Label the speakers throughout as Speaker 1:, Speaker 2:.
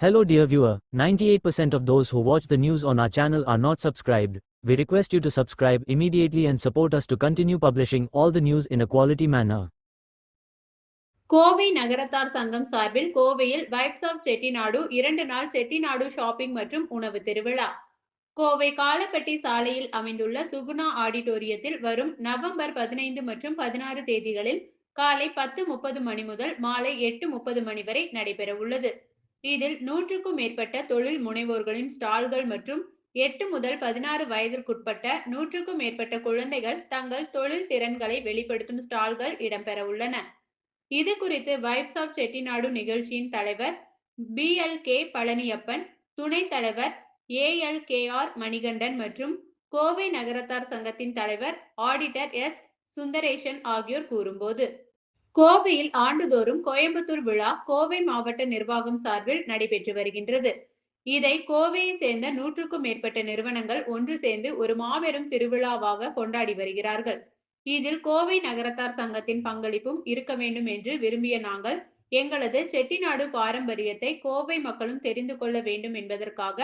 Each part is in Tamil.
Speaker 1: Hello dear viewer, 98% of those who watch the news on our channel are not subscribed. We request you to subscribe immediately and support us to continue publishing all the news in a quality manner.
Speaker 2: Kovai நகரத்தார் சங்கம் சார்பில் கோவையில் வைப்ஸ் ஆஃப் செட்டிநாடு இரண்டு நாள் செட்டிநாடு ஷாப்பிங் மற்றும் உணவு திருவிழா கோவை காலப்பட்டி சாலையில் அமைந்துள்ள சுகுணா ஆடிட்டோரியத்தில் வரும் நவம்பர் பதினைந்து மற்றும் பதினாறு தேதிகளில் காலை பத்து முப்பது மணி முதல் மாலை எட்டு முப்பது மணி வரை நடைபெற உள்ளது இதில் நூற்றுக்கும் மேற்பட்ட தொழில் முனைவோர்களின் ஸ்டால்கள் மற்றும் எட்டு முதல் பதினாறு வயதிற்குட்பட்ட நூற்றுக்கும் மேற்பட்ட குழந்தைகள் தங்கள் தொழில் திறன்களை வெளிப்படுத்தும் ஸ்டால்கள் இடம்பெற உள்ளன. இது குறித்து வைப்ஸ் ஆஃப் செட்டிநாடு நிகழ்ச்சியின் தலைவர் பி எல் கே பழனியப்பன் துணைத் தலைவர் A L K R Manikandan மற்றும் கோவை நகரத்தார் சங்கத்தின் தலைவர் ஆடிட்டர் எஸ் சுந்தரேஷன் ஆகியோர் கூறும்போது கோவையில் ஆண்டுதோறும் கோயம்புத்தூர் விழா கோவை மாவட்ட நிர்வாகம் சார்பில் நடைபெற்று வருகின்றது. இதை கோவையை சேர்ந்த நூற்றுக்கும் மேற்பட்ட நிறுவனங்கள் ஒன்று சேர்ந்து ஒரு மாபெரும் திருவிழாவாக கொண்டாடி வருகிறார்கள். இதில் கோவை நகரத்தார் சங்கத்தின் பங்களிப்பும் இருக்க வேண்டும் என்று விரும்பிய நாங்கள் எங்களது செட்டிநாடு பாரம்பரியத்தை கோவை மக்களும் தெரிந்து கொள்ள வேண்டும் என்பதற்காக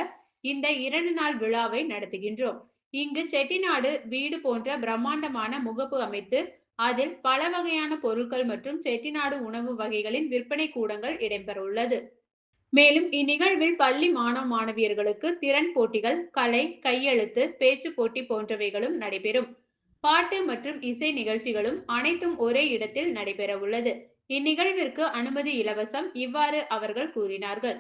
Speaker 2: இந்த இரண்டு நாள் விழாவை நடத்துகின்றோம். இங்கு செட்டிநாடு வீடு போன்ற பிரம்மாண்டமான முகப்பு அமைத்து அதில் பல வகையான பொருட்கள் மற்றும் செட்டிநாடு உணவு வகைகளின் விற்பனை கூடங்கள் இடம்பெற உள்ளது மேலும் இந்நிகழ்வில் பள்ளி மாணவ மாணவியர்களுக்கு திறன் போட்டிகள் கலை கையெழுத்து பேச்சு போட்டி போன்றவைகளும் நடைபெறும். பாட்டு மற்றும் இசை நிகழ்ச்சிகளும் அனைத்தும் ஒரே இடத்தில் நடைபெற உள்ளது இந்நிகழ்விற்கு அனுமதி இலவசம் இவ்வாறு அவர்கள் கூறினார்கள்.